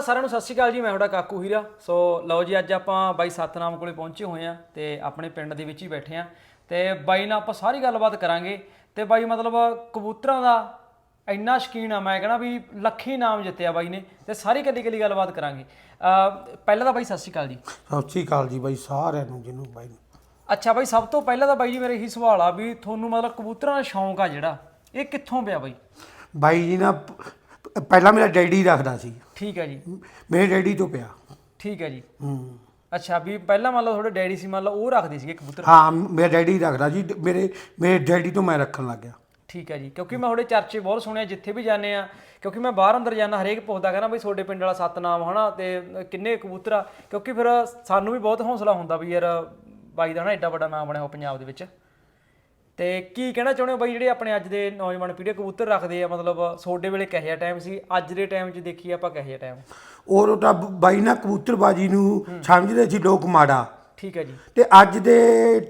ਸਾਰਿਆਂ ਨੂੰ ਸਤਿ ਸ਼੍ਰੀ ਅਕਾਲ ਜੀ ਮੈਂ ਤੁਹਾਡਾ ਕਾਕੂ ਹੀਰਾ। ਸੋ ਲਓ ਜੀ ਅੱਜ ਆਪਾਂ ਬਾਈ ਸਤਨਾਮ ਕੋਲੇ ਪਹੁੰਚੇ ਹੋਏ ਆ ਤੇ ਆਪਣੇ ਪਿੰਡ ਦੇ ਵਿੱਚ ਹੀ ਬੈਠੇ ਆ ਤੇ ਬਾਈ ਨਾਲ ਆਪਾਂ ਸਾਰੀ ਗੱਲਬਾਤ ਕਰਾਂਗੇ। ਤੇ ਬਾਈ ਮਤਲਬ ਕਬੂਤਰਾਂ ਦਾ ਇੰਨਾ ਸ਼ਕੀਨ ਆ ਮੈਂ ਕਹਿੰਦਾ ਵੀ ਲੱਖੀ ਨਾਮ ਜਿੱਤਿਆ ਬਾਈ ਨੇ ਤੇ ਸਾਰੀ ਕੱਲੀ ਕੱਲੀ ਗੱਲਬਾਤ ਕਰਾਂਗੇ। ਅਹ ਪਹਿਲਾਂ ਤਾਂ ਬਾਈ ਸਤਿ ਸ਼੍ਰੀ ਅਕਾਲ ਜੀ। ਸਤਿ ਸ਼੍ਰੀ ਅਕਾਲ ਜੀ ਬਾਈ ਸਾਰਿਆਂ ਨੂੰ ਜਿਹਨੂੰ ਬਾਈ ਨੂੰ। ਅੱਛਾ ਬਾਈ ਸਭ ਤੋਂ ਪਹਿਲਾਂ ਤਾਂ ਬਾਈ ਜੀ ਮੇਰੇ ਇਹੀ ਸਵਾਲ ਆ ਵੀ ਤੁਹਾਨੂੰ ਮਤਲਬ ਕਬੂਤਰਾਂ ਦਾ ਸ਼ੌਂਕ ਆ ਜਿਹੜਾ ਇਹ ਕਿੱਥੋਂ ਪਿਆ ਬਾਈ? ਬਾਈ ਜੀ ਨਾ ਪ- ਪਹਿਲਾਂ ਮੇਰਾ ਡੈਡੀ ਰੱਖਦਾ ਸੀ। ਠੀਕ ਹੈ ਜੀ। ਮੇਰੇ ਡੈਡੀ ਤੋਂ ਪਿਆ। ਠੀਕ ਹੈ ਜੀ। ਹੂੰ। ਅੱਛਾ ਵੀ ਪਹਿਲਾਂ ਮੰਨ ਲਓ ਤੁਹਾਡੇ ਡੈਡੀ ਸੀ ਮੰਨ ਲਓ ਉਹ ਰੱਖਦੇ ਸੀਗੇ ਕਬੂਤਰ? ਹਾਂ ਮੇਰਾ ਡੈਡੀ ਰੱਖਦਾ ਜੀ। ਮੇਰੇ ਮੇਰੇ ਡੈਡੀ ਤੋਂ ਮੈਂ ਰੱਖਣ ਲੱਗ ਗਿਆ। ਠੀਕ ਹੈ ਜੀ ਕਿਉਂਕਿ ਮੈਂ ਤੁਹਾਡੇ ਚਰਚੇ ਬਹੁਤ ਸੁਣਿਆ ਜਿੱਥੇ ਵੀ ਜਾਂਦੇ ਆ ਕਿਉਂਕਿ ਮੈਂ ਬਾਹਰ ਅੰਦਰ ਜਾਂਦਾ ਹਰੇਕ ਪੁੱਛਦਾ ਕਹਿੰਦਾ ਬਈ ਤੁਹਾਡੇ ਪਿੰਡ ਵਾਲਾ ਸਤਨਾਮ ਹਨਾ ਤੇ ਕਿੰਨੇ ਕਬੂਤਰ ਆ? ਕਿਉਂਕਿ ਫਿਰ ਸਾਨੂੰ ਵੀ ਬਹੁਤ ਹੌਸਲਾ ਹੁੰਦਾ ਵੀ ਯਾਰ ਬਾਈ ਦਾ ਨਾ ਐਡਾ ਵੱਡਾ ਨਾਮ ਬਣਿਆ ਹੋ ਪੰਜਾਬ ਦੇ ਵਿੱਚ। ਤੇ ਕੀ ਕਹਿਣਾ ਚਾਹੁੰਦੇ ਹੋ ਬਾਈ ਜਿਹੜੇ ਆਪਣੇ ਅੱਜ ਦੇ ਨੌਜਵਾਨ ਪੀੜ੍ਹੀ ਕਬੂਤਰ ਰੱਖਦੇ ਆ ਮਤਲਬ ਤੁਹਾਡੇ ਵੇਲੇ ਕਿਹੋ ਜਿਹਾ ਟਾਈਮ ਸੀ ਅੱਜ ਦੇ ਟਾਈਮ 'ਚ ਦੇਖੀਏ ਆਪਾਂ ਕਿਹੋ ਜਿਹਾ ਟਾਈਮ ਔਰ ਤਾਂ ਬਾਈ ਨਾ ਕਬੂਤਰਬਾਜੀ ਨੂੰ ਸਮਝਦੇ ਸੀ ਲੋਕ ਮਾੜਾ। ਠੀਕ ਹੈ ਜੀ। ਤੇ ਅੱਜ ਦੇ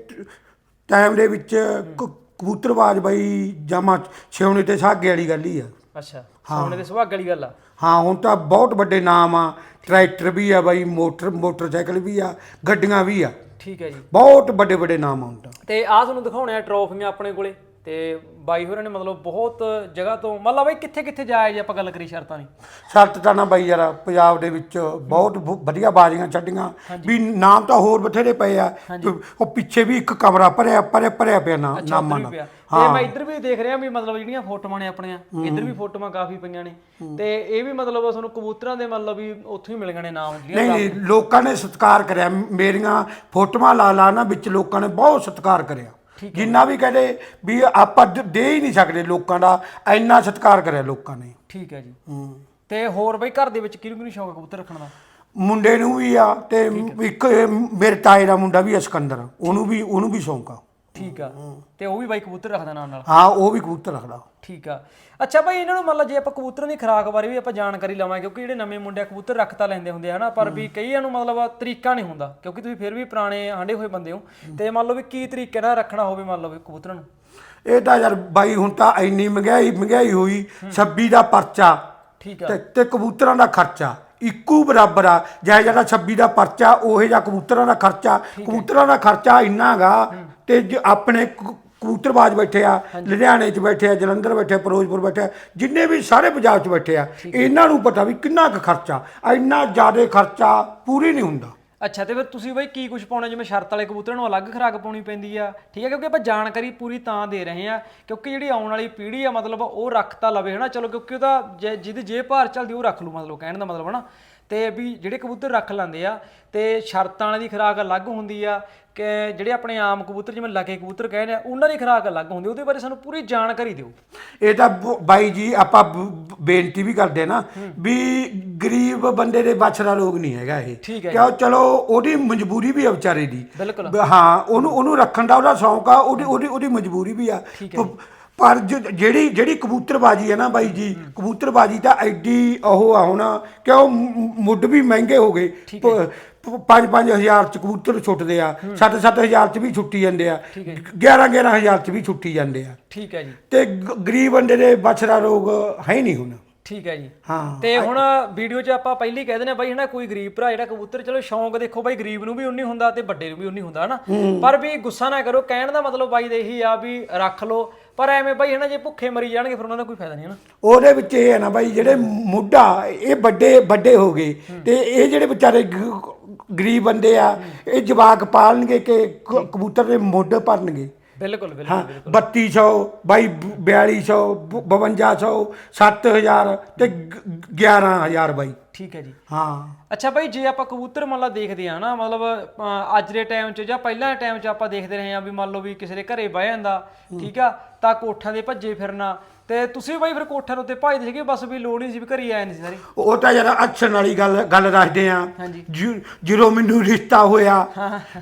ਟਾਈਮ ਦੇ ਵਿੱਚ ਕ- ਕਬੂਤਰਬਾਜ ਬਾਈ ਜਮਾ ਛੇਉਣੇ ਤੇ ਸਾਗੇ ਵਾਲੀ ਗੱਲ ਹੀ ਆ। ਅੱਛਾ ਸੋਨੇ ਦੇ ਸੁਭਾਗ ਵਾਲੀ ਗੱਲ ਆ। ਹਾਂ ਹੁਣ ਤਾਂ ਬਹੁਤ ਵੱਡੇ ਨਾਮ ਆ। ਟਰੈਕਟਰ ਵੀ ਆ ਬਾਈ ਮੋਟਰ ਮੋਟਰਸਾਈਕਲ ਵੀ ਆ ਗੱਡੀਆਂ ਵੀ ਆ। ਠੀਕ ਹੈ ਜੀ। ਬਹੁਤ ਵੱਡੇ ਵੱਡੇ ਨਾਮ ਆ ਹੁਣ ਤਾਂ ਆਹ ਤੁਹਾਨੂੰ ਦਿਖਾਉਣੇ ਆ ਟਰੋਫੀਆਂ ਆਪਣੇ ਕੋਲੇ। ਤੇ ਬਾਈ ਹੋਰਾਂ ਨੇ ਮਤਲਬ ਬਹੁਤ ਜਗ੍ਹਾ ਤੋਂ ਮਤਲਬ ਬਈ ਕਿੱਥੇ ਕਿੱਥੇ ਜਾਇਆ ਜੇ ਆਪਾਂ ਗੱਲ ਕਰੀ ਸ਼ਰਤਾਂ ਦੀ? ਸ਼ਰਤ ਤਾਂ ਨਾ ਬਾਈ ਯਾਰ ਪੰਜਾਬ ਦੇ ਵਿੱਚ ਬਹੁਤ ਵ- ਵਧੀਆ ਬਾਜ਼ੀਆਂ ਛੱਡੀਆਂ। ਵੀ ਨਾਮ ਤਾਂ ਹੋਰ ਬਥੇਰੇ ਪਏ ਆ। ਉਹ ਪਿੱਛੇ ਵੀ ਇੱਕ ਕਮਰਾ ਭਰਿਆ ਭਰਿਆ ਭਰਿਆ ਪਿਆ ਨਾ ਨਾਮਾਂ ਵੀ ਨਾਲ। ਪਿਆ। ਤੇ ਮੈਂ ਇੱਧਰ ਵੀ ਦੇਖ ਰਿਹਾ ਵੀ ਮਤਲਬ ਜਿਹੜੀਆਂ ਫੋਟੋਆਂ ਨੇ ਆਪਣੀਆਂ ਇੱਧਰ ਵੀ ਫੋਟੋਆਂ ਕਾਫੀ ਪਈਆਂ ਨੇ। ਤੇ ਇਹ ਵੀ ਮਤਲਬ ਤੁਹਾਨੂੰ ਕਬੂਤਰਾਂ ਦੇ ਮਤਲਬ ਵੀ ਉੱਥੋਂ ਹੀ ਮਿਲ ਗਏ ਨੇ ਨਾਮ ਜਿਹੜੀਆਂ ਨਹੀਂ ਨਹੀਂ ਲੋਕਾਂ ਨੇ ਸਤਿਕਾਰ ਕਰਿਆ। ਮੇਰੀਆਂ ਫੋਟੋਆਂ ਲਾ ਲਾ ਨਾ ਵਿੱਚ ਲੋਕਾਂ ਨੇ ਬਹੁਤ ਸਤਿਕਾਰ ਕਰਿਆ। ਜਿੰਨਾ ਵੀ ਕਹਦੇ ਵੀ ਆਪਾਂ ਦ- ਹੀ ਨਹੀਂ ਸਕਦੇ ਲੋਕਾਂ ਦਾ ਇੰਨਾ ਸਤਿਕਾਰ ਕਰਿਆ ਲੋਕਾਂ ਨੇ। ਠੀਕ ਹੈ ਜੀ। ਤੇ ਹੋਰ ਬਈ ਘਰ ਦੇ ਵਿੱਚ ਕਿਹਨੂੰ ਕਿਹਨੂੰ ਸ਼ੌਂਕ ਕਬੂਤਰ ਰੱਖਣ ਦਾ? ਮੁੰਡੇ ਨੂੰ ਵੀ ਆ ਤੇ ਇੱਕ ਮੇਰੇ ਤਾਏ ਦਾ ਮੁੰਡਾ ਵੀ ਆ ਸਿਕੰਦਰ। ਉਹਨੂੰ ਵੀ ਉਹਨੂੰ ਵੀ ਸ਼ੌਂਕ ਆ। ਠੀਕ ਆ। ਤੇ ਉਹ ਵੀ ਬਾਈ ਕਬੂਤਰ ਰੱਖਦਾ ਨਾਲ ਨਾਲ। ਹਾਂ ਉਹ ਵੀ ਕਬੂਤਰ ਰੱਖਦਾ। ਠੀਕ ਆ। ਅੱਛਾ ਭਾਈ ਇਹਨਾਂ ਨੂੰ ਮੰਨ ਲਾ ਜੇ ਆਪਾਂ ਕਬੂਤਰਾਂ ਦੀ ਖੁਰਾਕ ਬਾਰੇ ਵੀ ਆਪਾਂ ਜਾਣਕਾਰੀ ਲਵਾਂਗੇ ਕਿਉਂਕਿ ਜਿਹੜੇ ਨਵੇਂ ਮੁੰਡੇ ਕਬੂਤਰ ਰੱਖ ਤਾਂ ਲੈਂਦੇ ਹੁੰਦੇ ਹਨਾ? ਪਰ ਵੀ ਕਈਆਂ ਨੂੰ ਮਤਲਬ ਤਰੀਕਾ ਨਹੀਂ ਹੁੰਦਾ ਕਿਉਂਕਿ ਤੁਸੀਂ ਫਿਰ ਵੀ ਪੁਰਾਣੇ ਆਂਡੇ ਹੋਏ ਬੰਦੇ ਹੋ। ਤੇ ਮੰਨ ਲਓ ਵੀ ਕੀ ਤਰੀਕੇ ਨਾਲ ਰੱਖਣਾ ਹੋਵੇ ਮੰਨ ਲਓ ਵੀ ਕਬੂਤਰਾਂ ਨੂੰ? ਇਹ ਤਾਂ ਯਾਰ ਬਾਈ ਹੁਣ ਤਾਂ ਇੰਨੀ ਮਹਿੰਗਾਈ ਮਹਿੰਗਾਈ ਹੋਈ 26 ਦਾ ਪਰਚਾ ਠੀਕ ਆ। ਤੇ ਕਬੂਤਰਾਂ ਦਾ ਖਰਚਾ। ਇੱਕੋ ਬਰਾਬਰ ਆ ਜਿਹੜਾ ਜਿਹੜਾ 26 ਦਾ ਪਰਚਾ ਉਹੇ ਜਿਹਾ ਕਬੂਤਰਾਂ ਦਾ ਖਰਚਾ। ਕਬੂਤਰਾਂ ਦਾ ਖਰਚਾ ਇੰਨਾ ਹੈਗਾ ਤੇ ਜੇ ਆਪਣੇ ਕ- ਕਬੂਤਰਬਾਜ਼ ਬੈਠੇ ਆ ਲੁਧਿਆਣੇ 'ਚ ਬੈਠੇ ਆ ਜਲੰਧਰ ਬੈਠੇ ਆ ਫਿਰੋਜ਼ਪੁਰ ਬੈਠੇ ਆ ਜਿੰਨੇ ਵੀ ਸਾਰੇ ਪੰਜਾਬ 'ਚ ਬੈਠੇ ਆ ਇਹਨਾਂ ਨੂੰ ਪਤਾ ਵੀ ਕਿੰਨਾ ਕੁ ਖਰਚਾ ਇੰਨਾ ਜ਼ਿਆਦਾ ਖਰਚਾ ਪੂਰੀ ਨਹੀਂ ਹੁੰਦਾ। ਅੱਛਾ, ਤੇ ਫਿਰ ਤੁਸੀਂ ਬਈ ਕੀ ਕੁਝ ਪਾਉਣਾ? ਜਿਵੇਂ ਸ਼ਰਤ ਵਾਲੇ ਕਬੂਤਰਾਂ ਨੂੰ ਅਲੱਗ ਖੁਰਾਕ ਪਾਉਣੀ ਪੈਂਦੀ ਆ। ਠੀਕ ਹੈ ਕਿਉਂਕਿ ਆਪਾਂ ਜਾਣਕਾਰੀ ਪੂਰੀ ਤਾਂ ਦੇ ਰਹੇ ਆ, ਕਿਉਂਕਿ ਜਿਹੜੀ ਆਉਣ ਵਾਲੀ ਪੀੜ੍ਹੀ ਆ, ਮਤਲਬ ਉਹ ਰੱਖ ਤਾਂ ਲਵੇ, ਹਨਾ? ਚਲੋ, ਕਿਉਂਕਿ ਉਹਦਾ ਜੇ- ਜਿਹਦੀ ਜੇ ਭਾਰ ਚੱਲਦੀ, ਉਹ ਰੱਖ ਲੂ, ਮਤਲਬ ਕਹਿਣ ਦਾ ਮਤਲਬ, ਹਨਾ? ਤੇ ਵੀ ਜਿਹੜੇ ਕਬੂਤਰ ਰੱਖ ਲੈਂਦੇ ਆ ਤੇ ਸ਼ਰਤਾਂ ਵਾਲੀ ਦੀ ਖੁਰਾਕ ਅਲੱਗ ਹੁੰਦੀ ਆ ਕਿ ਜਿਹੜੇ ਆਪਣੇ ਆਮ ਕਬੂਤਰ ਜਿਵੇਂ ਲਾਗੇ ਕਬੂਤਰ ਕਹਿੰਦੇ ਆ ਉਹਨਾਂ ਦੀ ਖੁਰਾਕ ਅਲੱਗ ਹੁੰਦੀ ਉਹਦੇ ਬਾਰੇ ਸਾਨੂੰ ਪੂਰੀ ਜਾਣਕਾਰੀ ਦਿਓ। ਇਹ ਤਾਂ ਬ- ਬਾਈ ਜੀ ਆਪਾਂ ਬ- ਬੇਨਤੀ ਵੀ ਕਰਦੇ ਨਾ ਵੀ ਗਰੀਬ ਬੰਦੇ ਦੇ ਦਾ ਰੋਗ ਨਹੀਂ ਹੈਗਾ ਇਹ। ਠੀਕ ਹੈ ਕਿਉਂ? ਚਲੋ ਉਹਦੀ ਮਜਬੂਰੀ ਵੀ ਆ ਵਿਚਾਰੇ ਦੀ। ਬਿਲਕੁਲ। ਬ- ਹਾਂ ਉਹਨੂੰ ਉਹਨੂੰ ਰੱਖਣ ਦਾ ਉਹਦਾ ਸ਼ੌਂਕ ਆ ਉਹਦੀ ਉਹਦੀ ਉਹਦੀ ਮਜਬੂਰੀ ਵੀ ਆ। ਪ- ਪਰ ਜ- ਜਿਹੜੀ ਜਿਹੜੀ ਕਬੂਤਰਬਾਜੀ ਹੈ ਨਾ ਬਾਈ ਜੀ ਕਬੂਤਰਬਾਜੀ ਤਾਂ ਐਡੀ ਉਹ ਆ ਹੁਣ ਕਿਉਂ ਮ- ਮੁੱਢ ਵੀ ਮਹਿੰਗੇ ਹੋ ਗਏ। 5-5000 ਚ ਕਬੂਤਰ ਛੁੱਟਦੇ ਆ 7-7000 ਚ ਵੀ ਛੁੱਟੀ ਜਾਂਦੇ ਆ 11-11000 ਚ ਵੀ ਛੁੱਟੀ ਜਾਂਦੇ ਆ। ਠੀਕ ਹੈ ਜੀ। ਤੇ ਗ- ਗਰੀਬ ਬੰਦੇ ਦੇ ਬਛੜਾ ਰੋਗ ਹੀ ਨਹੀਂ ਹੁਣ। ਠੀਕ ਹੈ ਜੀ। ਹਾਂ। ਤੇ ਹੁਣ ਵੀਡੀਓ 'ਚ ਆਪਾਂ ਪਹਿਲੀ ਕਹਿ ਦਿੰਦੇ ਆ ਬਾਈ ਹਨਾ ਕੋਈ ਗਰੀਬ ਭਰਾ ਜਿਹੜਾ ਕਬੂਤਰ ਚਲੋ ਸ਼ੌਂਕ ਦੇਖੋ ਬਾਈ ਗਰੀਬ ਨੂੰ ਵੀ ਉਨੀ ਹੁੰਦਾ ਤੇ ਵੱਡੇ ਨੂੰ ਵੀ ਉਨੀ ਹੁੰਦਾ ਹਨਾ। ਪਰ ਵੀ ਗੁੱਸਾ ਨਾ ਕਰੋ ਕਹਿਣ ਦਾ ਮਤਲਬ ਬਾਈ ਦੇ ਇਹੀ ਆ ਵੀ ਰੱਖ ਲਓ। ਪਰ ਐਵੇਂ ਬਾਈ ਹਨਾ ਜੇ ਭੁੱਖੇ ਮਰੀ ਜਾਣਗੇ ਫਿਰ ਉਹਨਾਂ ਦਾ ਕੋਈ ਫਾਇਦਾ ਨਹੀਂ ਹਨਾ। ਉਹਦੇ ਵਿੱਚ ਇਹ ਹੈ ਨਾ ਬਾਈ ਜਿਹੜੇ ਮੁੱਢਾ ਇਹ ਵੱਡੇ ਵੱਡੇ ਹੋ ਗਏ ਤੇ ਇਹ ਜਿਹੜੇ ਵਿਚਾਰੇ ਗ- ਗਰੀਬ ਬੰਦੇ ਆ ਇਹ ਜਵਾਕ ਪਾਲਣਗੇ ਕਿ ਕ- ਕਬੂਤਰ ਦੇ ਮੁੱਢ ਭਰਨਗੇ? ਬਿਲਕੁਲ ਬਿਲਕੁਲ ਹਾਂ 3200 ਬਾਈ 4200 5200 7000 ਤੇ ਗ- 11000 ਬਾਈ। ਠੀਕ ਹੈ ਜੀ। ਹਾਂ। ਅੱਛਾ ਭਾਈ ਜੇ ਆਪਾਂ ਕਬੂਤਰ ਮੰਨ ਲਾ ਦੇਖਦੇ ਆ ਨਾ ਮਤਲਬ ਅੱਜ ਦੇ ਟਾਈਮ 'ਚ ਜਾਂ ਪਹਿਲਾਂ ਦੇ ਟਾਈਮ 'ਚ ਆਪਾਂ ਦੇਖਦੇ ਰਹੇ ਆ ਵੀ ਮੰਨ ਲਓ ਵੀ ਕਿਸੇ ਦੇ ਘਰੇ ਬਹਿ ਜਾਂਦਾ ਠੀਕ ਆ ਤਾਂ ਕੋਠਾਂ ਦੇ ਭੱਜੇ ਫਿਰਨਾ। ਤੇ ਤੁਸੀਂ ਬਾਈ ਫਿਰ ਕੋਠਿਆਂ ਦੇ ਉੱਤੇ ਭੱਜਦੇ ਸੀਗੇ ਬਸ ਵੀ ਲੋੜ ਨਹੀਂ ਸੀ ਵੀ ਘਰੇ ਆਏ ਨਹੀਂ ਸੀ ਸਾਰੇ। ਉਹ ਤਾਂ ਜਰਾ ਅੱਛਣ ਵਾਲੀ ਗੱਲ ਗੱਲ ਦੱਸਦੇ ਆ ਹਾਂਜੀ। ਜਦੋਂ ਮੈਨੂੰ ਰਿਸ਼ਤਾ ਹੋਇਆ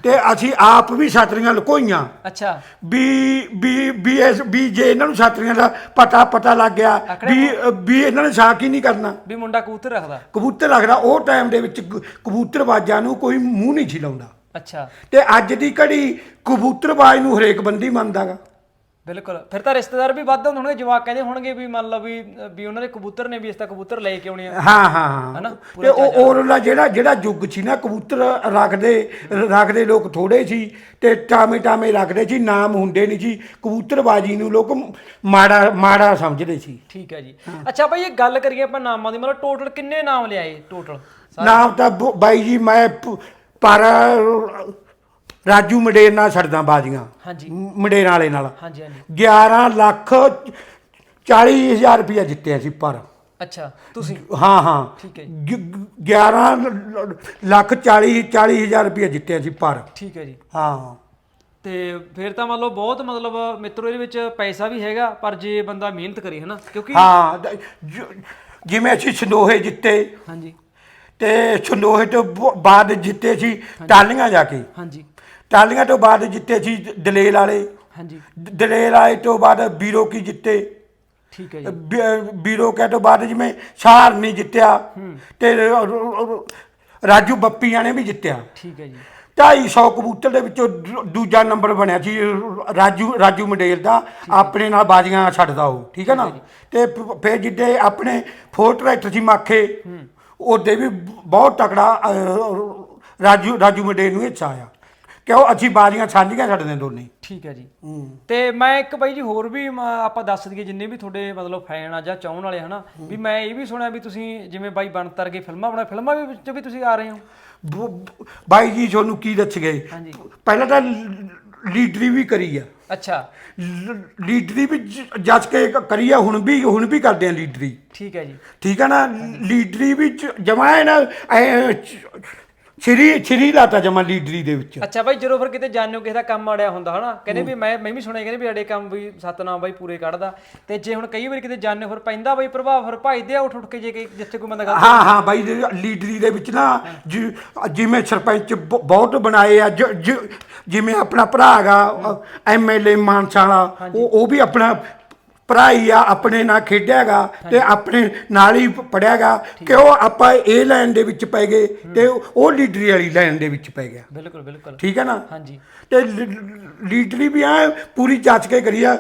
ਤੇ ਅਸੀਂ ਆਪ ਵੀ ਛਾਤਰੀਆਂ ਲੁਕੋਈਆਂ। ਅੱਛਾ। ਵੀ ਵੀ ਵੀ ਇਸ ਵੀ ਜੇ ਇਹਨਾਂ ਨੂੰ ਛਾਤਰੀਆਂ ਦਾ ਪਤਾ ਪਤਾ ਲੱਗ ਗਿਆ ਵੀ ਵੀ ਇਹਨਾਂ ਨੇ ਸ਼ਾਕ ਹੀ ਨਹੀਂ ਕਰਨਾ। ਵੀ ਮੁੰਡਾ ਕਬੂਤਰ ਰੱਖਦਾ। ਕਬੂਤਰ ਰੱਖਦਾ ਉਹ ਟਾਈਮ ਦੇ ਵਿੱਚ ਕ- ਕਬੂਤਰਬਾਜ਼ਾਂ ਨੂੰ ਕੋਈ ਮੂੰਹ ਨਹੀਂ ਸੀ ਲਾਉਂਦਾ। ਅੱਛਾ। ਤੇ ਅੱਜ ਦੀ ਘੜੀ ਕਬੂਤਰਬਾਜ਼ ਨੂੰ ਹਰੇਕ ਬੰਦੀ ਮੰਨਦਾਗਾ ਬਿਲਕੁਲ। ਫਿਰ ਤਾਂ ਰਿਸ਼ਤੇਦਾਰ ਵੀ ਵੱਧ ਹੋਣਗੇ ਜਵਾਕ ਕਹਿੰਦੇ ਹੋਣਗੇ ਵੀ ਮੰਨ ਲਓ ਵੀ ਵੀ ਉਹਨਾਂ ਦੇ ਕਬੂਤਰ ਨੇ ਵੀ ਇਸ ਤਾਂ ਕਬੂਤਰ ਲੈ ਕੇ ਆਉਣੇ ਆ। ਹਾਂ ਹਾਂ ਹਾਂ। ਹਨਾ? ਤੇ ਉਹ ਉਹਲਾ ਜਿਹੜਾ ਜਿਹੜਾ ਯੁੱਗ ਸੀ ਨਾ ਕਬੂਤਰ ਰੱਖਦੇ ਰੱਖਦੇ ਲੋਕ ਥੋੜੇ ਸੀ ਤੇ ਟਾਮੇ ਟਾਮੇ ਰੱਖਦੇ ਸੀ ਨਾਮ ਹੁੰਦੇ ਨਹੀਂ ਸੀ। ਕਬੂਤਰਬਾਜੀ ਨੂੰ ਲੋਕ ਮਾੜਾ ਮਾੜਾ ਸਮਝਦੇ ਸੀ। ਠੀਕ ਹੈ ਜੀ। ਅੱਛਾ ਭਾਈ ਇਹ ਗੱਲ ਕਰੀਏ ਆਪਾਂ ਨਾਮਾਂ ਦੀ ਮਤਲਬ ਟੋਟਲ ਕਿੰਨੇ ਨਾਮ ਲਿਆਏ ਟੋਟਲ ਨਾਮ ਤਾਂ ਬ- ਬਾਈ ਜੀ ਮੈਂ ਪ- ਪਰ ਰਾਜੂ ਮੰਡੇਰ ਨਾਲ ਛੱਡਦਾ ਬਾਜੀਆਂ। ਹਾਂਜੀ। ਮੰਡੇਰ ਵਾਲੇ ਨਾਲ। ਹਾਂਜੀ ਹਾਂਜੀ। 11 ਲੱਖ 40 ਹਜ਼ਾਰ ਰੁਪਇਆ ਜਿੱਤਿਆ ਸੀ ਪਰ। ਅੱਛਾ ਤੁਸੀਂ? ਹਾਂ ਹਾਂ। ਠੀਕ ਹੈ ਗ- ਗ- 11 ਲੱਖ 40 40 ਹਜ਼ਾਰ ਰੁਪਇਆ ਜਿੱਤਿਆ ਸੀ ਪਰ। ਠੀਕ ਹੈ ਜੀ। ਹਾਂ। ਤੇ ਫਿਰ ਤਾਂ ਮੰਨ ਲਓ ਬਹੁਤ ਮਤਲਬ ਮਿੱਤਰੋ ਇਹਦੇ ਵਿੱਚ ਪੈਸਾ ਵੀ ਹੈਗਾ ਪਰ ਜੇ ਬੰਦਾ ਮਿਹਨਤ ਕਰੇ ਹਨਾ? ਕਿਉਂਕਿ ਹਾਂ ਦ- ਜ- ਜਿਵੇਂ ਅਸੀਂ ਸੰਦੋਹੇ ਜਿੱਤੇ ਹਾਂਜੀ। ਤੇ ਸੰਦੋਹੇ ਤੋਂ ਬ- ਬਾਅਦ ਜਿੱਤੇ ਸੀ ਟਾਲੀਆਂ ਜਾ ਕੇ। ਹਾਂਜੀ। ਟਾਲੀਆਂ ਤੋਂ ਬਾਅਦ ਜਿੱਤੇ ਸੀ ਦਲੇਲ ਵਾਲੇ। ਹਾਂਜੀ। ਦ- ਦਲੇਲ ਵਾਲੇ ਤੋਂ ਬਾਅਦ ਬੀਰੋ ਕੀ ਜਿੱਤੇ। ਠੀਕ ਹੈ ਜੀ। ਬੀ- ਬੀਰੋ ਕਾ ਤੋਂ ਬਾਅਦ ਜਿਵੇਂ ਸਾਰ ਨਹੀਂ ਜਿੱਤਿਆ ਤੇ ਰ- ਰ- ਰਾਜੂ ਬੱਪੀਆਂ ਨੇ ਵੀ ਜਿੱਤਿਆ। ਠੀਕ ਹੈ ਜੀ। 250 ਕਬੂਤਰ ਦੇ ਵਿੱਚੋਂ ਦੂ- ਦੂਜਾ ਨੰਬਰ ਬਣਿਆ ਸੀ ਰਾਜੂ ਰਾਜੂ ਮੰਡੇਲ ਦਾ। ਆਪਣੇ ਨਾਲ ਬਾਜ਼ੀਆਂ ਛੱਡਦਾ ਉਹ ਠੀਕ ਹੈ ਨਾ? ਤੇ ਪ- ਫਿਰ ਜਿੱਦੇ ਆਪਣੇ ਫੋਰ ਟਰੈਕਟਰ ਸੀ ਮਾਖੇ ਉਹਦੇ ਵੀ ਬਹੁਤ ਤਕੜਾ ਅਹ, ਰਾਜੂ ਰਾਜੂ ਮੰਡੇਲ ਨੂੰ ਹਿੱਸਾ ਆਇਆ ਕਿਉਂ? ਅਸੀਂ ਬਾਜ਼ੀਆਂ ਸਾਂਝੀਆਂ ਛੱਡਦੇ ਦੋਨੇ। ਠੀਕ ਹੈ ਜੀ। ਤੇ ਮੈਂ ਇੱਕ ਬਾਈ ਜੀ ਹੋਰ ਵੀ ਮ- ਆਪਾਂ ਦੱਸ ਦਈਏ ਜਿੰਨੇ ਵੀ ਤੁਹਾਡੇ ਮਤਲਬ ਫੈਨ ਆ ਜਾਂ ਚਾਹਣ ਵਾਲੇ ਹਨਾ ਵੀ ਮੈਂ ਇਹ ਵੀ ਸੁਣਿਆ ਵੀ ਤੁਸੀਂ ਜਿਵੇਂ ਬਾਈ ਬਣਤਰ ਕੇ ਫਿਲਮਾਂ ਬਣਾ ਫਿਲਮਾਂ ਵੀ ਵਿੱਚ ਵੀ ਤੁਸੀਂ ਆ ਰਹੇ ਹੋ? ਬ- ਬ- ਬਾਈ ਜੀ ਤੁਹਾਨੂੰ ਕੀ ਦੱਸ ਗਏ? ਹਾਂਜੀ। ਪਹਿਲਾਂ ਤਾਂ ਲ- ਲੀਡਰੀ ਵੀ ਕਰੀ ਆ। ਅੱਛਾ। ਲ- ਲੀਡਰੀ ਵੀ ਜ- ਜੱਜ ਕੇ ਕਰੀ ਆ ਹੁਣ ਵੀ ਹੁਣ ਵੀ ਕਰਦੇ ਆ ਲੀਡਰੀ। ਠੀਕ ਹੈ ਜੀ। ਠੀਕ ਹੈ ਨਾ? ਲੀਡਰੀ ਵਿੱਚ ਜਮਾ ਹੈ ਨਾ ਐ ਛਰੀ ਛਰੀ ਲਾਤਾ ਜਮਾ ਲੀਡਰੀ ਦੇ ਵਿੱਚ। ਅੱਛਾ ਬਾਈ ਜਦੋਂ ਫਿਰ ਕਿਤੇ ਜਾਣੋ ਕਿਸੇ ਦਾ ਕੰਮ ਅੜਿਆ ਹੁੰਦਾ ਹਨਾ? ਕਹਿੰਦੇ ਵੀ ਮੈਂ ਮੈਂ ਵੀ ਸੁਣਿਆ ਕਹਿੰਦੇ ਵੀ ਅੜੇ ਕੰਮ ਵੀ ਸਤਨਾਮ ਬਾਈ ਪੂਰੇ ਕੱਢਦਾ। ਤੇ ਜੇ ਹੁਣ ਕਈ ਵਾਰੀ ਕਿਤੇ ਜਾਣੋ ਫਿਰ ਪੈਂਦਾ ਬਾਈ ਪ੍ਰਭਾਵ ਫਿਰ ਭਜਦੇ ਆ ਉੱਠ ਉੱਠ ਕੇ ਜੇ ਕਿ ਜਿੱਥੇ ਕੋਈ ਬੰਦਾ ਗਲਤ ਹਾਂ ਹਾਂ ਬਾਈ ਜੀ, ਲੀਡਰੀ ਦੇ ਵਿੱਚ ਨਾ ਜਿ- ਜਿਵੇਂ ਸਰਪੰਚ ਬ- ਬਹੁਤ ਬਣਾਏ ਆ ਜ- ਜ- ਜਿਵੇਂ ਆਪਣਾ ਭਰਾ ਹੈਗਾ ਐਮਐਲਏ ਮਾਨਸਾ ਵਾਲਾ ਉਹ ਉਹ ਵੀ ਆਪਣਾ ਹੀ ਆ ਆਪਣੇ ਨਾਲ ਖੇਡਿਆਗਾ ਤੇ ਆਪਣੇ ਨਾਲ ਹੀ ਪੜਿਆਗਾ। ਕਿਉਂ ਆਪਾਂ ਇਹ ਲਾਈਨ ਦੇ ਵਿੱਚ ਪੈ ਗਏ ਤੇ ਉਹ ਲੀਡਰੀ ਵਾਲੀ ਲਾਈਨ ਦੇ ਵਿੱਚ ਪੈ ਗਿਆ। ਬਿਲਕੁਲ ਬਿਲਕੁਲ। ਠੀਕ ਹੈ ਨਾ? ਹਾਂਜੀ। ਤੇ ਲੀਡਰੀ ਵੀ ਆ ਪੂਰੀ ਜਾਂਚ ਕੇ ਕਰੀਆ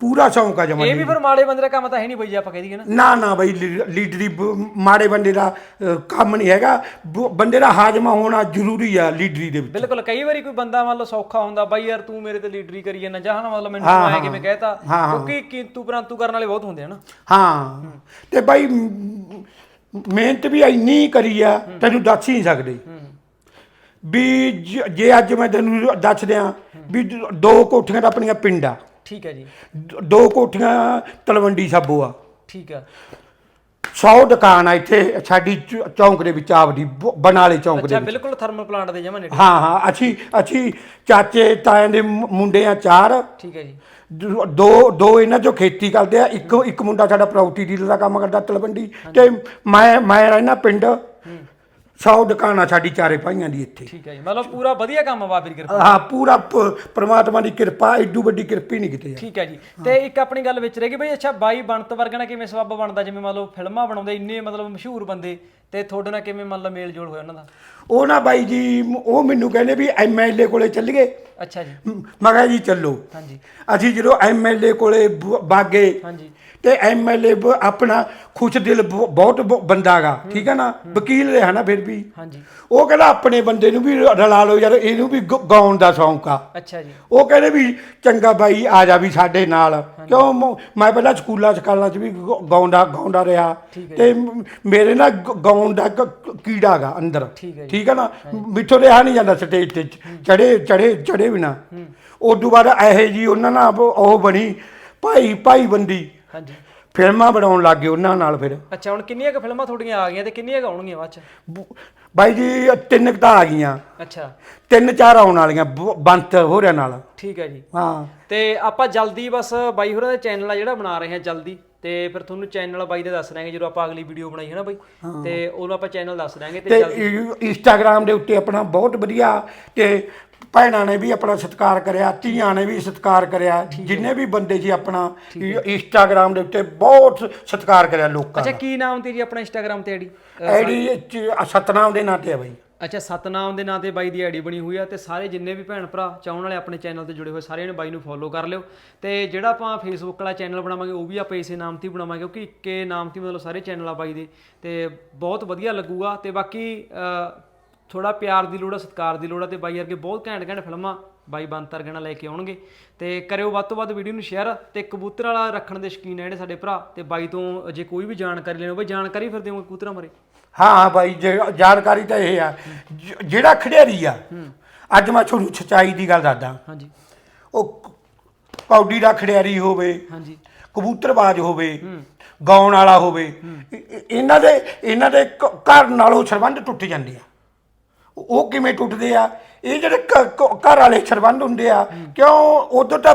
ਪੂਰਾ ਸ਼ੌਂਕ ਆ ਜਮਾ ਇਹ ਵੀ ਫਿਰ ਮਾੜੇ ਬੰਦੇ ਦਾ ਕੰਮ ਤਾਂ ਹੈ ਨਹੀਂ ਬਈ ਜੇ ਆਪਾਂ ਕਹਿ ਦਈਏ ਨਾ। ਨਾ ਨਾ ਬਈ ਲੀ- ਲੀਡਰੀ ਬ- ਮਾੜੇ ਬੰਦੇ ਦਾ ਅ, ਕੰਮ ਨਹੀਂ ਹੈਗਾ। ਬ- ਬੰਦੇ ਦਾ ਹਾਜ਼ਮਾ ਹੋਣਾ ਜ਼ਰੂਰੀ ਆ ਲੀਡਰੀ ਦੇ ਵਿੱਚ। ਬਿਲਕੁਲ ਕਈ ਵਾਰੀ ਕੋਈ ਬੰਦਾ ਮੰਨ ਲਓ ਸੌਖਾ ਹੁੰਦਾ ਬਾਈ ਯਾਰ ਤੂੰ ਮੇਰੇ ਤੇ ਲੀਡਰੀ ਕਰੀ ਜਾਂਦਾ ਜਾਂ ਹਨਾ ਮਤਲਬ ਮੈਨੂੰ ਆਇਆ। ਕਿਵੇਂ ਕਹਿਤਾ। ਕਿਉਂਕਿ ਕਿੰਤੂ ਪਰੰਤੂ ਕਰਨ ਵਾਲੇ ਬਹੁਤ ਹੁੰਦੇ ਹਨ ਹਾਂ। ਤੇ ਬਾਈ ਮ- ਮਿਹਨਤ ਵੀ ਇੰਨੀ ਕਰੀ ਆ ਤੈਨੂੰ ਦੱਸ ਹੀ ਨਹੀਂ ਸਕਦੇ। ਵੀ ਜ- ਜੇ ਅੱਜ ਮੈਂ ਤੈਨੂੰ ਦੱਸ ਦਿਆਂ ਵੀ ਦ- ਦੋ ਕੋਠੀਆਂ ਤਾਂ ਆਪਣੀਆਂ ਪਿੰਡ ਆ। ਠੀਕ ਹੈ ਜੀ। ਦ- ਦੋ ਕੋਠੀਆਂ ਤਲਵੰਡੀ ਸਾਬੋ ਆ। ਠੀਕ ਆ। 100 ਦੁਕਾਨ ਆ ਇੱਥੇ ਸਾਡੀ ਚ- ਚੌਂਕ ਦੇ ਵਿੱਚ ਆਪਦੀ ਬ- ਬਨਾਲੇ ਚੌਂਕ ਦੇ ਅੱਛਾ ਵਿੱਚ। ਬਿਲਕੁਲ ਥਰਮਲ ਪਲਾਂਟ ਦੇ ਜਮਾ ਨੇੜੇ। ਹਾਂ ਹਾਂ ਅਸੀਂ ਅਸੀਂ ਚਾਚੇ ਤਾਇਆਂ ਦੇ ਮੁ- ਮੁੰਡੇ ਆ ਚਾਰ। ਠੀਕ ਹੈ ਜੀ। ਦੋ ਦੋ- ਦੋ ਇਹਨਾਂ ਚੋਂ ਖੇਤੀ ਕਰਦੇ ਆ। ਇੱਕ ਇੱਕ ਮੁੰਡਾ ਸਾਡਾ ਪ੍ਰਾਪਰਟੀ ਡੀਲਰ ਦਾ ਕੰਮ ਕਰਦਾ ਤਲਵੰਡੀ। ਤੇ ਮੈਂ ਮੈਂ ਰਹਿਣਾ ਪਿੰਡ। 100 ਦੁਕਾਨਾਂ ਸਾਡੀ ਚਾਰੇ ਭਾਈਆਂ ਦੀ ਇੱਥੇ। ਠੀਕ ਹੈ ਜੀ ਮਤਲਬ ਪੂਰਾ ਵਧੀਆ ਕੰਮ ਆ ਬਾਬੇ ਦੀ ਕਿਰਪਾ। ਹਾਂ ਪੂਰਾ ਪ- ਪ੍ਰਮਾਤਮਾ ਦੀ ਕਿਰਪਾ ਐਡੂ ਵੱਡੀ ਕਿਰਪੀ ਨਹੀਂ ਕਿਤੇ ਠੀਕ ਹੈ ਜੀ ਤੇ ਇੱਕ ਆਪਣੀ ਗੱਲ ਵਿੱਚ ਰਹਿ ਗਈ ਬਈ ਅੱਛਾ ਬਾਈ ਬਣਤ ਵਰਗਾ ਕਿਵੇਂ ਸਬੱਬ ਬਣਦਾ? ਜਿਵੇਂ ਮੰਨ ਲਓ ਫਿਲਮਾਂ ਬਣਾਉਂਦੇ ਇੰਨੇ ਮਤਲਬ ਮਸ਼ਹੂਰ ਬੰਦੇ ਤੇ ਤੁਹਾਡੇ ਨਾਲ ਕਿਵੇਂ ਮੰਨ ਲਓ ਮੇਲ ਜੋਲ ਹੋਇਆ ਉਹਨਾਂ ਦਾ? ਉਹ ਨਾ ਬਾਈ ਜੀ ਉਹ ਮੈਨੂੰ ਕਹਿੰਦੇ ਵੀ ਐਮਐਲਏ ਕੋਲੇ ਚੱਲੀਏ ਅੱਛਾ ਜੀ। ਮੈਂ ਕਿਹਾ ਜੀ ਚੱਲੋ। ਹਾਂਜੀ। ਅਸੀਂ ਜਦੋਂ ਐਮਐਲਏ ਕੋਲੇ ਬ- ਬਾਗੇ ਹਾਂਜੀ। ਤੇ ਐਮਐਲਏ ਆਪਣਾ ਖੁਸ਼ ਦਿਲ ਬਹੁਤ ਬ- ਬੰਦਾ ਗਾ ਠੀਕ ਹੈ ਨਾ? ਵਕੀਲ ਰਿਹਾ ਨਾ ਫਿਰ ਵੀ। ਹਾਂਜੀ। ਉਹ ਕਹਿੰਦਾ ਆਪਣੇ ਬੰਦੇ ਨੂੰ ਵੀ ਰਲਾ ਲਓ ਯਾਰ ਇਹਨੂੰ ਵੀ ਗ- ਗਾਉਣ ਦਾ ਸ਼ੌਂਕ ਆ। ਅੱਛਾ ਜੀ। ਉਹ ਕਹਿੰਦੇ ਵੀ ਚੰਗਾ ਬਾਈ ਆ ਜਾ ਵੀ ਸਾਡੇ ਨਾਲ। ਕਿਉਂ ਮ- ਮੈਂ ਪਹਿਲਾਂ ਸਕੂਲਾਂ ਸਕਾਲਾਂ 'ਚ ਵੀ ਗ- ਗਾਉਂਦਾ ਗਾਉਂਦਾ ਰਿਹਾ ਤੇ ਮ- ਮੇਰੇ ਨਾਲ ਗ- ਗਾਉਣ ਦਾ ਕ- ਕ- ਕੀੜਾ ਗਾ ਅੰਦਰ। ਠੀਕ ਹੈ ਜੀ। ਠੀਕ ਹੈ ਨਾ? ਮਿੱਠੋ ਰਿਹਾ ਨਹੀਂ ਜਾਂਦਾ ਸਟੇਜ ਤੇ ਚੜੇ ਚੜੇ ਚੜੇ ਬਿਨਾ ਉਦੋਂ ਬਾਅਦ ਇਹੋ ਜੀ ਉਹਨਾਂ ਨਾਲ ਉਹ ਬਣੀ ਭਾਈ ਭਾਈ ਬੰਦੀ। ਹਾਂਜੀ ਫਿਲਮਾਂ ਬਣਾਉਣ ਲੱਗ ਗਏ ਉਹਨਾਂ ਨਾਲ ਫਿਰ। ਅੱਛਾ ਹੁਣ ਕਿੰਨੀਆਂ ਕੁ ਫਿਲਮਾਂ ਤੁਹਾਡੀਆਂ ਆ ਗਈਆਂ ਤੇ ਕਿੰਨੀਆਂ ਕੁ ਆਉਣਗੀਆਂ ਬਾਅਦ ਚ? ਬ- ਬਾਈ ਜੀ ਤਿੰਨ ਕੁ ਤਾਂ ਆ ਗਈਆਂ। ਅੱਛਾ। ਤਿੰਨ ਚਾਰ ਆਉਣ ਵਾਲੀਆਂ ਬ- ਬੰਤ ਹੋ ਰਿਆ ਨਾਲ। ਠੀਕ ਹੈ ਜੀ। ਹਾਂ। ਤੇ ਆਪਾਂ ਜਲਦੀ ਬਸ ਬਾਈ ਹੋਰਾਂ ਦਾ ਚੈਨਲ ਆ ਜਿਹੜਾ ਬਣਾ ਰਹੇ ਹਾਂ ਜਲਦੀ। ਤੇ ਫਿਰ ਤੁਹਾਨੂੰ ਚੈਨਲ ਬਾਈ ਦੇ ਦੱਸ ਦਾਂਗੇ ਜਦੋਂ ਆਪਾਂ ਅਗਲੀ ਵੀਡੀਓ ਬਣਾਈ ਹੈ ਨਾ ਬਾਈ ਤੇ ਉਦੋਂ ਆਪਾਂ ਚੈਨਲ ਦੱਸ ਦਾਂਗੇ ਤੇ ਤੇ ਜਲਦੀ ਇ- ਇੰਸਟਾਗ੍ਰਾਮ ਦੇ ਉੱਤੇ ਆਪਣਾ ਬਹੁਤ ਵਧੀਆ ਤੇ ਭੈਣਾਂ ਨੇ ਵੀ ਆਪਣਾ ਸਤਿਕਾਰ ਕਰਿਆ ਧੀਆਂ ਨੇ ਵੀ ਸਤਿਕਾਰ ਕਰਿਆ ਜਿੰਨੇ ਵੀ ਬੰਦੇ ਸੀ ਆਪਣਾ ਇ- ਇੰਸਟਾਗ੍ਰਾਮ ਦੇ ਉੱਤੇ ਬਹੁਤ ਸਤਿਕਾਰ ਕਰਿਆ ਲੋਕਾਂ ਅੱਛਾ ਕੀ ਨਾਮ ਤੇਰੀ ਆਪਣਾ ਇੰਸਟਾਗ੍ਰam ਤੇ ਆਈਡੀ ਚ- ਸਤਨਾਮ ਦੇ ਨਾਂ ਤੇ ਆ ਬਾਈ। ਅੱਛਾ, ਸਤਨਾਮ ਦੇ ਨਾਂ ਤੇ ਬਾਈ ਦੀ ਆਈਡੀ ਬਣੀ ਹੋਈ ਆ ਤੇ ਸਾਰੇ ਜਿੰਨੇ ਵੀ ਭੈਣ ਭਰਾ ਚਾਹਣ ਵਾਲੇ ਆਪਣੇ ਚੈਨਲ ਤੇ ਜੁੜੇ ਹੋਏ, ਸਾਰਿਆਂ ਨੇ ਬਾਈ ਨੂੰ ਫੋਲੋ ਕਰ ਲਿਓ। ਤੇ ਜਿਹੜਾ ਆਪਾਂ ਫੇਸਬੁੱਕ ਵਾਲਾ ਚੈਨਲ ਬਣਾਵਾਂਗੇ, ਉਹ ਵੀ ਆਪਾਂ ਇਸੇ ਨਾਮ ਤੇ ਹੀ ਬਣਾਵਾਂਗੇ, ਕਿਉਂਕਿ ਇੱਕੇ ਨਾਮ ਤੇ ਹੀ ਮਤਲਬ ਸਾਰੇ ਚੈਨਲ ਆ ਬਾਈ ਦੇ। ਤੇ ਬਹੁਤ ਵਧੀਆ ਲੱਗੂਗਾ ਤੇ ਬਾਕੀ ਥੋੜਾ ਪਿਆਰ ਦੀ ਲੋੜ ਆ, ਸਤਿਕਾਰ ਦੀ ਲੋੜ ਆ ਤੇ ਬਾਈ ਵਰਗੇ ਬਹੁਤ ਘੈਂਟ ਘੈਂਟ ਫਿਲਮਾਂ ਬਾਈ ਬੰਤਰ ਗਣਾ ਲੈ ਕੇ ਆਉਣਗੇ। ਤੇ ਕਰਿਓ ਵੱਧ ਤੋਂ ਵੱਧ ਵੀਡੀਓ ਨੂੰ ਸ਼ੇਅਰ ਤੇ ਕਬੂਤਰ ਵਾਲਾ ਰੱਖਣ ਦੇ ਸ਼ੌਕੀਨ ਆ ਜਿਹੜੇ ਸਾਡੇ ਭਰਾ। ਤੇ ਬਾਈ ਤੋਂ ਜੇ ਕੋਈ ਵੀ ਜਾਣਕਾਰੀ ਲੈਣੀ ਹੋਵੇ, ਜਾਣਕਾਰੀ ਫਿਰ ਦਿਓ ਕਬੂਤਰਾਂ ਬਾਰੇ। ਹਾਂ ਬਾਈ ਜੇ- ਜਾਣਕਾਰੀ ਤਾਂ ਇਹ ਆ। ਜ- ਜਿਹੜਾ ਖਿਡਾਰੀ ਆ ਅੱਜ ਮੈਂ ਤੁਹਾਨੂੰ ਸੱਚਾਈ ਦੀ ਗੱਲ ਦੱਸਦਾ। ਹਾਂਜੀ। ਉਹ ਕ- ਕੌਡੀ ਦਾ ਖਿਡਾਰੀ ਹੋਵੇ ਹਾਂਜੀ। ਕਬੂਤਰਬਾਜ਼ ਹੋਵੇ ਗਾਉਣ ਵਾਲਾ ਹੋਵੇ ਇਹ- ਇਹ- ਇਹਨਾਂ ਦੇ ਇਹਨਾਂ ਦੇ ਘਰ ਨਾਲੋਂ ਸਰਬੰਧ ਟੁੱਟ ਜਾਂਦੇ ਆ। ਉਹ ਕਿਵੇਂ ਟੁੱਟਦੇ ਆ? ਇਹ ਜਿਹੜੇ ਘਰ ਵਾਲੇ ਸਰਬੰਧ ਹੁੰਦੇ ਆ ਕਿਉਂ ਉਦੋਂ ਤਾਂ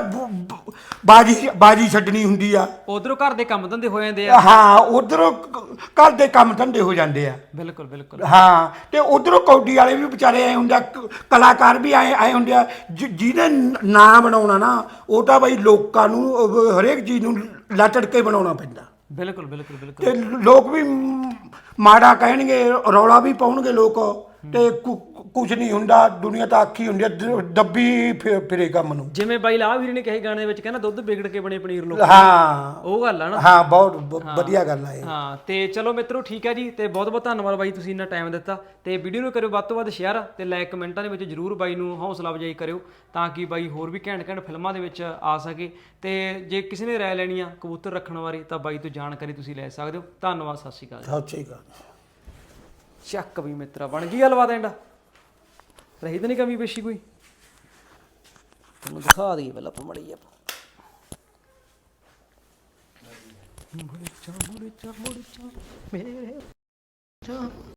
ਬਾਜੀ ਬਾਜੀ ਛੱਡਣੀ ਹੁੰਦੀ ਆ? ਉਧਰੋਂ ਘਰ ਦੇ ਕੰਮ ਧੰਦੇ ਹੋ ਜਾਂਦੇ ਆ। ਹਾਂ ਉਧਰੋਂ ਘਰ ਦੇ ਕੰਮ ਧੰਦੇ ਹੋ ਜਾਂਦੇ ਆ। ਬਿਲਕੁਲ ਬਿਲਕੁਲ। ਹਾਂ ਤੇ ਉਧਰੋਂ ਕੌਡੀ ਵਾਲੇ ਵੀ ਵਿਚਾਰੇ ਆਏ ਹੁੰਦੇ ਆ ਕਲਾਕਾਰ ਵੀ ਆਏ ਆਏ ਹੁੰਦੇ ਆ। ਜਿ- ਜਿਹਨੇ ਨਾਂ ਬਣਾਉਣਾ ਨਾ ਉਹ ਤਾਂ ਬਈ ਲੋਕਾਂ ਨੂੰ ਹਰੇਕ ਚੀਜ਼ ਨੂੰ ਲਟੜ ਕੇ ਬਣਾਉਣਾ ਪੈਂਦਾ। ਬਿਲਕੁਲ ਬਿਲਕੁਲ ਬਿਲਕੁਲ। ਤੇ ਲੋਕ ਵੀ ਮਾੜਾ ਕਹਿਣਗੇ ਰੌਲਾ ਵੀ ਪਾਉਣਗੇ ਲੋਕ। ਤੇ ਕੁਝ ਨਹੀਂ ਹੁੰਦਾ ਦੁਨੀਆ ਤਾਂ ਆਖੀ ਹੁੰਦੀ ਦ- ਦੱਬੀ ਫਿਰੇ ਕੰਮ ਨੂੰ। ਜਿਵੇਂ ਬਾਈ ਲਾਹ ਵੀਰ ਨੇ ਕਹੇ ਗਾਣੇ ਵਿੱਚ ਕਹਿੰਦਾ ਦੁੱਧ ਵਿਗੜ ਕੇ ਬਣੇ ਪਨੀਰ ਲੋਕ। ਹਾਂ। ਉਹ ਗੱਲ ਆ ਨਾ। ਹਾਂ ਬਹੁਤ ਵ- ਵਧੀਆ ਗੱਲ ਆ ਇਹ। ਹਾਂ ਤੇ ਚਲੋ ਮਿੱਤਰੋ ਠੀਕ ਹੈ ਜੀ ਤੇ ਬਹੁਤ ਬਹੁਤ ਧੰਨਵਾਦ ਬਾਈ ਤੁਸੀਂ ਇੰਨਾ ਟਾਈਮ ਦਿੱਤਾ। ਤੇ ਵੀਡੀਓ ਨੂੰ ਕਰਿਓ ਵੱਧ ਤੋਂ ਵੱਧ ਸ਼ੇਅਰ ਤੇ ਲਾਈਕ ਕਮੈਂਟਾਂ ਦੇ ਵਿੱਚ ਜਰੂਰ ਬਾਈ ਨੂੰ ਹੌਸਲਾ ਅਫਜ਼ਾਈ ਕਰਿਓ ਤਾਂ ਕਿ ਬਾਈ ਹੋਰ ਵੀ ਘੈਂਟ ਘੈਂਟ ਫਿਲਮਾਂ ਦੇ ਵਿੱਚ ਆ ਸਕੇ। ਤੇ ਜੇ ਕਿਸੇ ਨੇ ਰਾਏ ਲੈਣੀ ਆ ਕਬੂਤਰ ਰੱਖਣ ਬਾਰੇ ਤਾਂ ਬਾਈ ਤੋਂ ਜਾਣਕਾਰੀ ਤੁਸੀਂ ਲੈ ਸਕਦੇ ਹੋ। ਧੰਨਵਾਦ ਸਤਿ ਸ਼੍ਰੀ ਅਕਾਲ। ਸਤਿ ਸ਼੍ਰੀ ਅਕਾਲ। ਚੱਕ ਵੀ ਮਿੱਤਰਾ ਬਣ ਗਈ ਗੱਲਬਾਤ ਐਂਡ ਰਹੀ ਤਾਂ ਨਹੀਂ ਕਮੀ ਪੇਸ਼ੀ ਕੋਈ? ਤੁਹਾਨੂੰ ਦਿਖਾ ਦਈਏ ਪਹਿਲਾਂ ਆਪਾਂ ਮੜੀ ਆਪਾਂ। ਮੁੜੇ ਚਾ ਮੁੜੇ ਚਾ ਮੁੜੇ ਚਾ ਮੇਰੇ ਚਾ